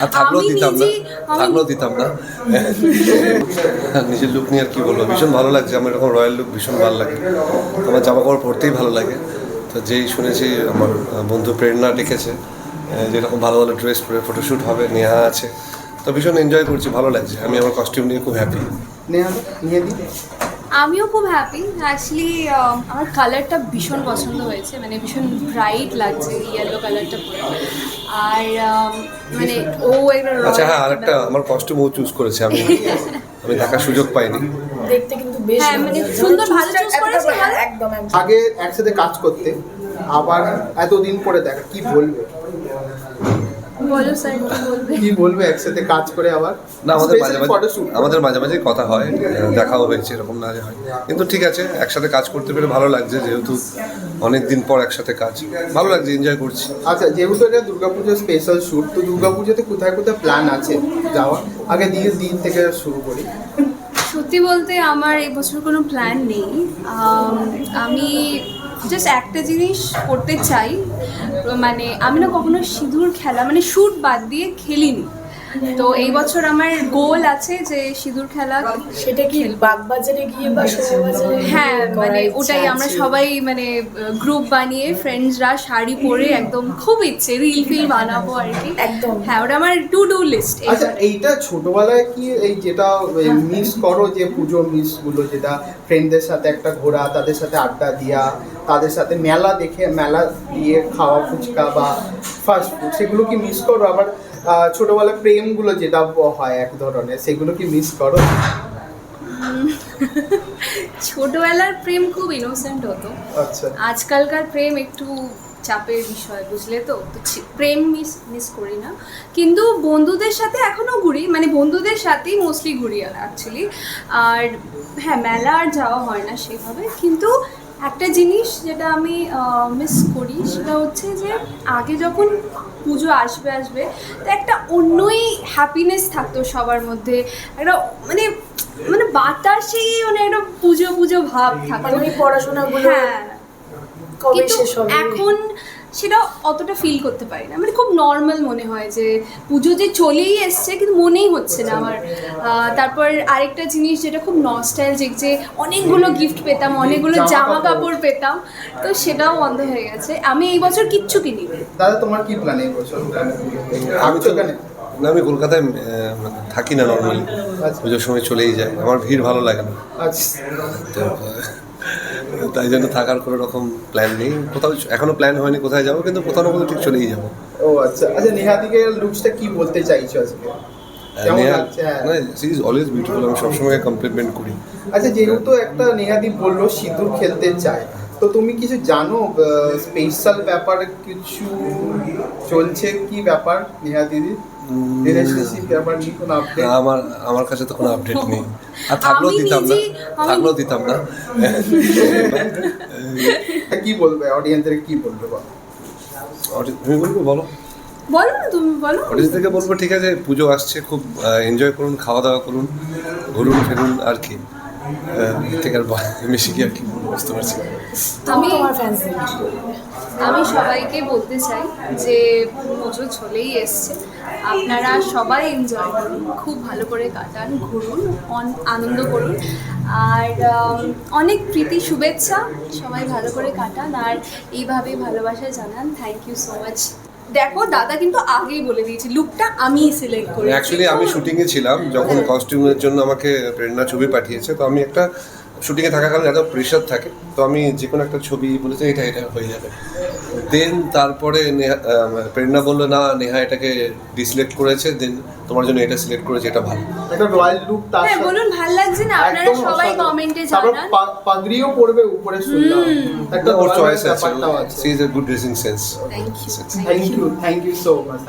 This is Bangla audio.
আর থাকলেও দিতাম না। থাকলেও দিতাম না। নিজের লুক নিয়ে আর কি বলব? ভীষণ ভালো লাগছে। আমার এরকম রয়্যাল লুক ভীষণ ভালো লাগে। আমার জামা কাপড় পরতেই ভালো লাগে। তো যেই শুনেছি আমার বন্ধু প্রেরণা লিখেছে আহ, যেরকম ভালো ভালো ড্রেস পরে ফটোশ্যুট হবে নেহা আছে। তো ভীষণ এনজয় করছি ভালো লাগছে। আমি আমার কস্টিউম নিয়ে খুব হ্যাপি নেহা আমিও খুব হ্যাপি অ্যাকচুয়ালি আমার কালারটা ভীষণ পছন্দ হয়েছে মানে ভীষণ ব্রাইট লাগছে ইয়েলো কালারটা পরে। আর um, মানে ও একটা আচ্ছা হ্যাঁ আরেকটা আমার কস্টিউম ও চুজ করেছে আমি আমি দেখার সুযোগ পাইনি। দেখতে কিন্তু বেশ হ্যাঁ, মানে সুন্দর ভালো choose করেছে, ভালো। একদম একদম। আগে একসাথে কাজ করতে আবার এতদিন পরে দেখা কি বলবে? বলো স্যার কি বলবে? একসাথে কাজ করে আবার? না আমাদের মাঝে মাঝে আমাদের মাঝে মাঝে কথা হয় দেখাও হয়েছে এরকম না যে হয়। কিন্তু ঠিক আছে একসাথে কাজ করতে পেরে ভালো লাগছে যেহেতু অনেক দিন পর একসাথে কাজ। ভালো লাগছে এনজয় করছি। আচ্ছা যেহেতু এটা দুর্গাপূজার স্পেশাল শ্যুট তো দুর্গাপূজাতে কোথায় কোথায় প্ল্যান আছে যাওয়া আগে দিন দিন থেকে শুরু করি। সত্যি বলতে আমার এবছর কোনো প্ল্যান নেই। আমি জাস্ট একটা জিনিস করতে চাই। মানে আমি না কখনো সিঁদুর খেলা মানে শ্যুট বাদ দিয়ে খেলিনি। তো এই বছর আমার গোল আছে যে সিঁদুর খেলা সেটা কি বাগবাজারে গিয়ে বা হ্যাঁ মানে ওটাই আমরা সবাই মানে গ্রুপ বানিয়ে ফ্রেন্ডসরা শাড়ি পরে একদম খুব ইচ্ছে রিল ফিল বানাবো আর কি। একদম। হ্যাঁ ওটা আমার টু ডু লিস্ট আচ্ছা এইটা ছোটবেলায় কি এই যেটা মিস করো যে পুজো মিসগুলো যেটা ফ্রেন্ডদের সাথে একটা ঘোরা তাদের সাথে আড্ডা দিয়া তাদের সাথে মেলা দেখে মেলা দিয়ে খাওয়া ফুচকা বা ফাস্ট ফুড সেগুলো কি মিস করো? আবার আহ, ছোটবেলায় প্রেমগুলো যেটা হয় এক ধরনের সেগুলো কি মিস করো? ছোটবেলার প্রেম খুব ইনোসেন্ট হতো। আচ্ছা। আজকালকার প্রেম একটু চাপের বিষয় বুঝলে তো? তো প্রেম মিস মিস করি না। কিন্তু বন্ধুদের সাথে এখনও ঘুরি মানে বন্ধুদের সাথেই মোস্টলি ঘুরি অ্যাকচুয়ালি আর হ্যাঁ মেলা আর যাওয়া হয় না সেভাবে কিন্তু একটা জিনিস যেটা আমি মিস করি সেটা হচ্ছে যে আগে যখন পুজো আসবে আসবে তো একটা অন্যই হ্যাপিনেস থাকতো সবার মধ্যে। একটা মানে মানে বাতাসেই মানে একটা পুজো পুজো ভাব থাকতো। পড়াশোনা ওই হ্যাঁ। কিন্তু এখন সেটা অতটা ফিল করতে পারি না। মানে খুব নর্মাল মনে হয় যে পুজো যে চলেই এসছে কিন্তু মনেই হচ্ছে না আমার। তারপর আরেকটা জিনিস যেটা খুব নস্টাইলজিক যে অনেকগুলো গিফট পেতাম অনেকগুলো জামা কাপড়। পেতাম তো সেটাও বন্ধ হয়ে গেছে। আমি এই বছর কিচ্ছু কিনি দাদা তোমার কি প্ল্যান এই বছর? আমি তো না আমি কলকাতায় মানে থাকি না নর্মালি আচ্ছা। পুজোর সময় চলেই যায় আমার ভিড় ভালো লাগে না। আচ্ছা। তো তাই জন্য থাকার কোনো রকম প্ল্যান নেই। কোথাও এখনও প্ল্যান হয়নি কোথায় যাব কিন্তু কোথাও না কোথাও ঠিক চলেই যাব। ও আচ্ছা। আচ্ছা নেহাদিকে লুকসটা কি বলতে চাইছো আজকে? লাগছে? হ্যাঁ। অলওয়েজ বিউটিফুল আমি সবসময় কমপ্লিমেন্ট করি। আচ্ছা যেহেতু একটা নেহাদি বলল সিঁদুর খেলতে চায়। তো তুমি কিছু জানো স্পেশাল ব্যাপার কিছু চলছে কি ব্যাপার নেহা দিদি? রিলেশনশিপ ব্যাপার নিয়ে কোনো আপডেট আমার আমার কাছে তো কোনো আপডেট নেই। আর থাকলেও দিতাম না। থাকলেও দিতাম না। কি বলবে অডিয়েন্সের কি বলবে বলো? অডি- তুমি বলব বলো। বলো না তুমি বলো। অডিয়েন্স থেকে বলব ঠিক আছে পুজো আসছে খুব এনজয় করুন খাওয়া দাওয়া করুন ঘুরুন ফেরুন আর কি। থেকে আর বেশি কি আর কি বুঝতে পারছি। আমি ফ্যান্স আমি সবাইকে বলতে চাই যে পুজো চলেই এসছে। আপনারা সবাই এনজয় করুন খুব ভালো করে কাটান ঘুরুন অন- আনন্দ করুন। আর অনেক প্রীতি শুভেচ্ছা সবাই ভালো করে কাটান। আর এইভাবেই ভালোবাসা জানান। থ্যাংক ইউ সো মাচ দেখো দাদা কিন্তু আগেই বলে দিয়েছি লুকটা আমি সিলেক্ট করি অ্যাকচুয়ালি আমি শুটিংয়ে ছিলাম যখন কস্টিউমের জন্য আমাকে প্রেরণা ছবি পাঠিয়েছে তো আমি একটা শুটিংয়ে থাকাকালীন এত প্রেশার থাকে তো আমি যে কোনো একটা ছবি বলেছি এটা এটা হয়ে যাবে। দেন তারপরে নেহা প্রেরণা বলল না নেহা এটাকে ডিসিলেক্ট করেছে দেন তোমার জন্য এটা সিলেক্ট করেছে এটা ভালো। একটা রয়্যাল লুক তার হ্যাঁ সাথে- বলুন ভালো লাগছে না? আপনারা সবাই কমেন্টে জানান। পাগড়িও পরবে উপরে শুনলাম একটা ওর চয়েস আছে she is a good dressing sense thank you thank you so much